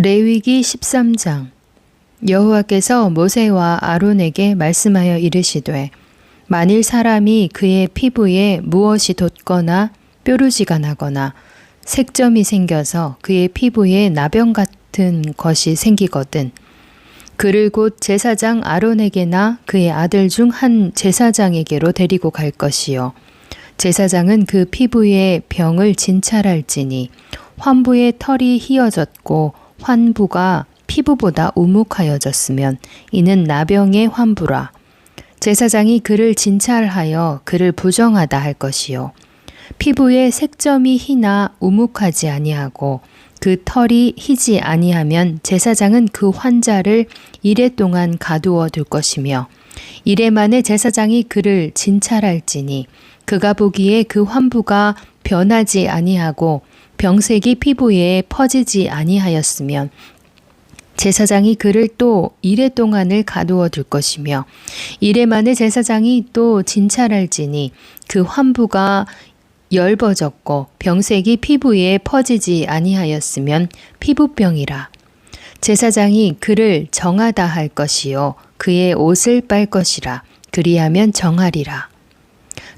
레위기 13장. 여호와께서 모세와 아론에게 말씀하여 이르시되 만일 사람이 그의 피부에 무엇이 돋거나 뾰루지가 나거나 색점이 생겨서 그의 피부에 나병 같은 것이 생기거든 그를 곧 제사장 아론에게나 그의 아들 중 한 제사장에게로 데리고 갈 것이요. 제사장은 그 피부에 병을 진찰할지니 환부의 털이 휘어졌고 환부가 피부보다 우묵하여졌으면 이는 나병의 환부라. 제사장이 그를 진찰하여 그를 부정하다 할 것이요. 피부에 색점이 희나 우묵하지 아니하고 그 털이 희지 아니하면 제사장은 그 환자를 이래 동안 가두어 둘 것이며 이래 만에 제사장이 그를 진찰할지니 그가 보기에 그 환부가 변하지 아니하고 병색이 피부에 퍼지지 아니하였으면 제사장이 그를 또 이래 동안을 가두어 둘 것이며 이래 만에 제사장이 또 진찰할지니 그 환부가 열버졌고 병색이 피부에 퍼지지 아니하였으면 피부병이라. 제사장이 그를 정하다 할 것이요 그의 옷을 빨 것이라. 그리하면 정하리라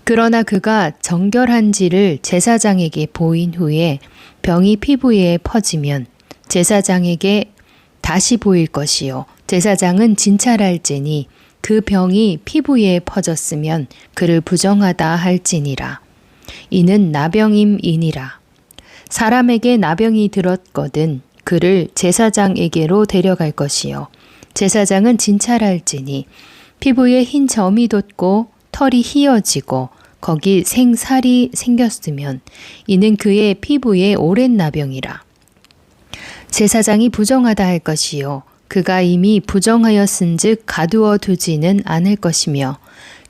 그러나 그가 정결한지를 제사장에게 보인 후에 병이 피부에 퍼지면 제사장에게 다시 보일 것이요. 제사장은 진찰할지니 그 병이 피부에 퍼졌으면 그를 부정하다 할지니라. 이는 나병임이니라. 사람에게 나병이 들었거든 그를 제사장에게로 데려갈 것이요. 제사장은 진찰할지니 피부에 흰 점이 돋고 털이 휘어지고 거기 생살이 생겼으면 이는 그의 피부에 오랜 나병이라. 제사장이 부정하다 할 것이요. 그가 이미 부정하였은즉 가두어 두지는 않을 것이며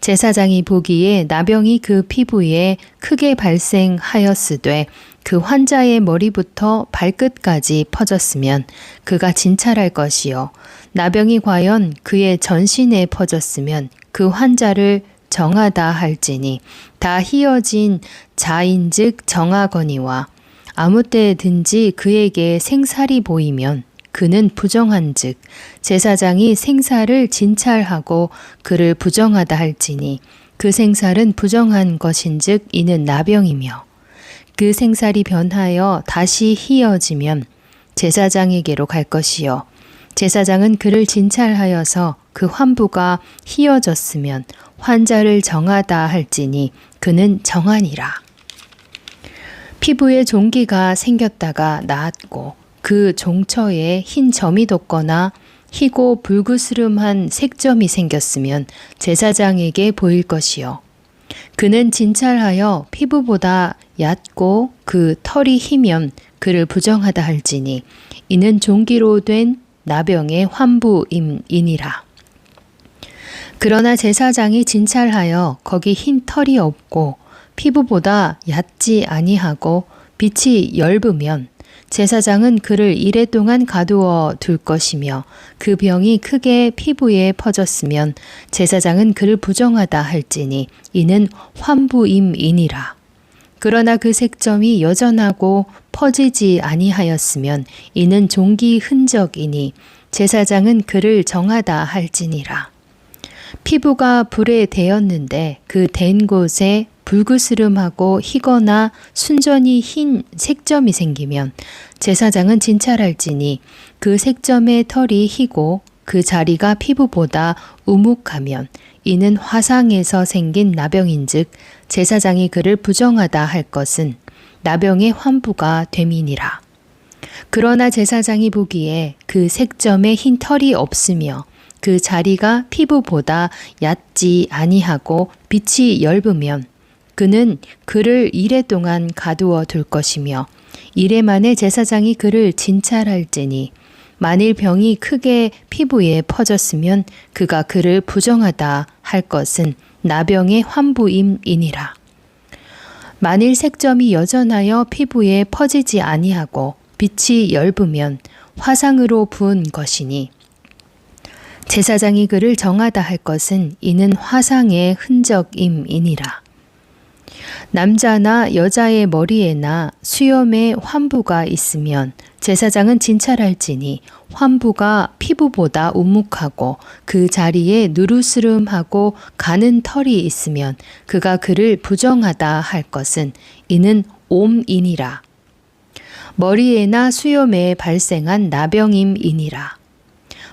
제사장이 보기에 나병이 그 피부에 크게 발생하였으되 그 환자의 머리부터 발끝까지 퍼졌으면 그가 진찰할 것이요 나병이 과연 그의 전신에 퍼졌으면 그 환자를 정하다 할지니 다 희어진 자인즉 정하거니와 아무 때든지 그에게 생살이 보이면 그는 부정한즉 제사장이 생살을 진찰하고 그를 부정하다 할지니 그 생살은 부정한 것인즉 이는 나병이며 그 생살이 변하여 다시 희어지면 제사장에게로 갈 것이요. 제사장은 그를 진찰하여서 그 환부가 희어졌으면 환자를 정하다 할지니 그는 정하니라. 피부에 종기가 생겼다가 나았고 그 종처에 흰 점이 돋거나 희고 불그스름한 색점이 생겼으면 제사장에게 보일 것이요. 그는 진찰하여 피부보다 얕고 그 털이 희면 그를 부정하다 할지니 이는 종기로 된 나병의 환부임이니라. 그러나 제사장이 진찰하여 거기 흰 털이 없고 피부보다 얕지 아니하고 빛이 엷으면 제사장은 그를 이래 동안 가두어 둘 것이며 그 병이 크게 피부에 퍼졌으면 제사장은 그를 부정하다 할지니 이는 환부임이니라. 그러나 그 색점이 여전하고 퍼지지 아니하였으면 이는 종기 흔적이니 제사장은 그를 정하다 할지니라. 피부가 불에 대었는데 그댄 곳에 불그스름하고 희거나 순전히 흰 색점이 생기면 제사장은 진찰할지니 그 색점의 털이 희고 그 자리가 피부보다 우묵하면 이는 화상에서 생긴 나병인즉 제사장이 그를 부정하다 할 것은 나병의 환부가 됨이니라. 그러나 제사장이 보기에 그 색점에 흰 털이 없으며 그 자리가 피부보다 얕지 아니하고 빛이 엷으면 그는 그를 이래 동안 가두어 둘 것이며 이래 만에 제사장이 그를 진찰할지니 만일 병이 크게 피부에 퍼졌으면 그가 그를 부정하다 할 것은 나병의 환부임이니라. 만일 색점이 여전하여 피부에 퍼지지 아니하고 빛이 엷으면 화상으로 부은 것이니 제사장이 그를 정하다 할 것은 이는 화상의 흔적임이니라. 남자나 여자의 머리에나 수염에 환부가 있으면 제사장은 진찰할지니 환부가 피부보다 우묵하고 그 자리에 누르스름하고 가는 털이 있으면 그가 그를 부정하다 할 것은 이는 옴이니라. 머리에나 수염에 발생한 나병임이니라.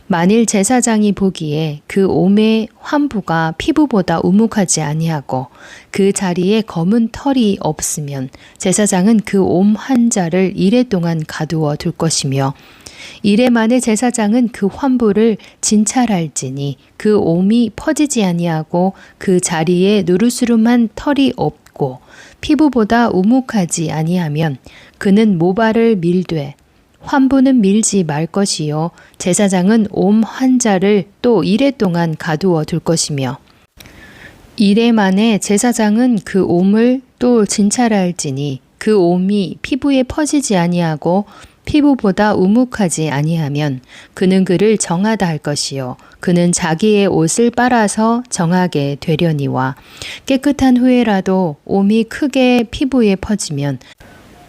만일 제사장이 보기에 그 옴의 환부가 피부보다 우묵하지 아니하고 그 자리에 검은 털이 없으면 제사장은 그 옴 환자를 이래 동안 가두어 둘 것이며 이래 만에 제사장은 그 환부를 진찰할지니 그 옴이 퍼지지 아니하고 그 자리에 누르스름한 털이 없고 피부보다 우묵하지 아니하면 그는 모발을 밀되 환부는 밀지 말 것이요. 제사장은 옴 환자를 또 이래 동안 가두어 둘 것이며. 이래 만에 제사장은 그 옴을 또 진찰할지니 그 옴이 피부에 퍼지지 아니하고 피부보다 우묵하지 아니하면 그는 그를 정하다 할 것이요. 그는 자기의 옷을 빨아서 정하게 되려니와 깨끗한 후에라도 옴이 크게 피부에 퍼지면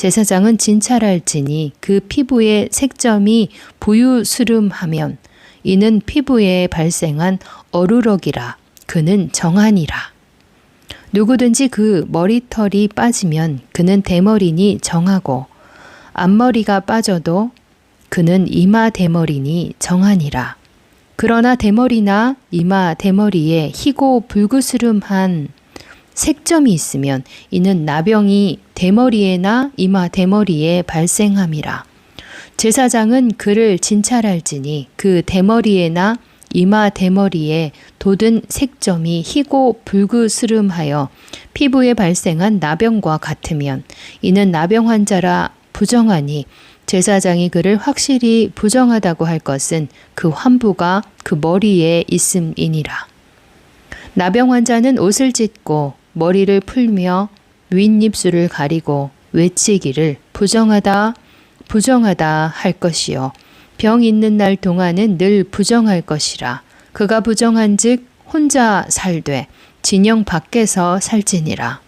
제사장은 진찰할지니 그 피부에 색점이 부유스름하면 이는 피부에 발생한 어루럭이라 그는 정하니라. 누구든지 그 머리털이 빠지면 그는 대머리니 정하고 앞머리가 빠져도 그는 이마 대머리니 정하니라. 그러나 대머리나 이마 대머리에 희고 불구스름한 색점이 있으면 이는 나병이 대머리에나 이마 대머리에 발생함이라. 제사장은 그를 진찰할지니 그 대머리에나 이마 대머리에 돋은 색점이 희고 불그스름하여 피부에 발생한 나병과 같으면 이는 나병 환자라 부정하니 제사장이 그를 확실히 부정하다고 할 것은 그 환부가 그 머리에 있음이니라. 나병 환자는 옷을 찢고 머리를 풀며 윗입술을 가리고 외치기를 부정하다, 부정하다 할 것이요. 병 있는 날 동안은 늘 부정할 것이라. 그가 부정한 즉 혼자 살되 진영 밖에서 살지니라.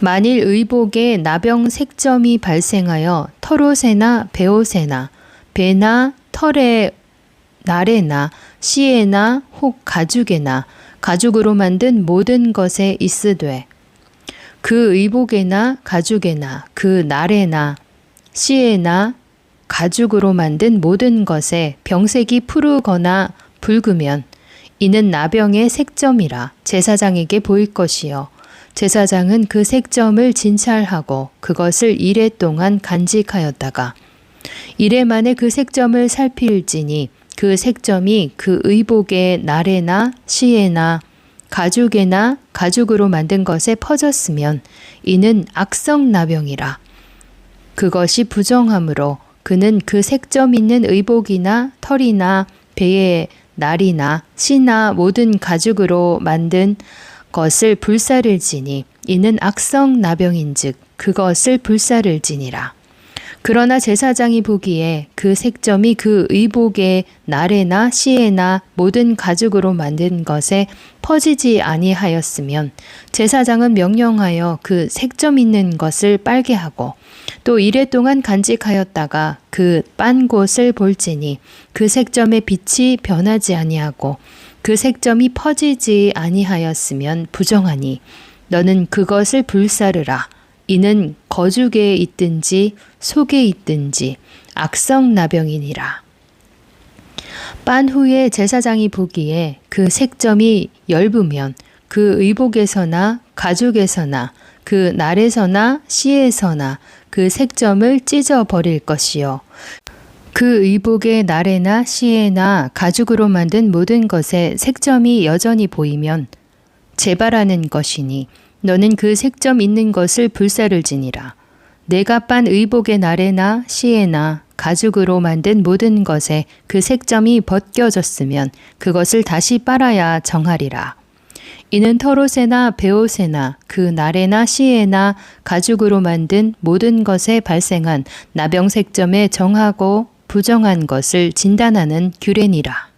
만일 의복에 나병 색점이 발생하여 털옷에나 배옷에나 배나 털에 날에나 씨에나 혹 가죽에나 가죽으로 만든 모든 것에 있으되 그 의복에나 가죽에나 그 날에나 씨에나 가죽으로 만든 모든 것에 병색이 푸르거나 붉으면 이는 나병의 색점이라 제사장에게 보일 것이요. 제사장은 그 색점을 진찰하고 그것을 이래 동안 간직하였다가 이래 만에 그 색점을 살필지니 그 색점이 그 의복의 날에나 시에나 가죽에나 가죽으로 만든 것에 퍼졌으면 이는 악성 나병이라. 그것이 부정함으로 그는 그 색점 있는 의복이나 털이나 배의 날이나 씨나 모든 가죽으로 만든 것을 불사를 지니 이는 악성 나병인즉 그것을 불사를 지니라. 그러나 제사장이 보기에 그 색점이 그 의복의 날에나 씨에나 모든 가죽으로 만든 것에 퍼지지 아니하였으면 제사장은 명령하여 그 색점 있는 것을 빨게 하고 또 이래 동안 간직하였다가 그 빤 곳을 볼지니 그 색점의 빛이 변하지 아니하고 그 색점이 퍼지지 아니하였으면 부정하니 너는 그것을 불사르라 이는 거죽에 있든지 속에 있든지 악성 나병이니라. 빤 후에 제사장이 보기에 그 색점이 엷으면 그 의복에서나 가죽에서나 그 날에서나 씨에서나 그 색점을 찢어 버릴 것이요. 그 의복의 날에나 씨에나 가죽으로 만든 모든 것에 색점이 여전히 보이면 재발하는 것이니 너는 그 색점 있는 것을 불사를 지니라. 내가 빤 의복의 날에나 시에나 가죽으로 만든 모든 것에 그 색점이 벗겨졌으면 그것을 다시 빨아야 정하리라. 이는 털옷에나 베옷에나 그 날에나 시에나 가죽으로 만든 모든 것에 발생한 나병 색점에 정하고 부정한 것을 진단하는 규례니라.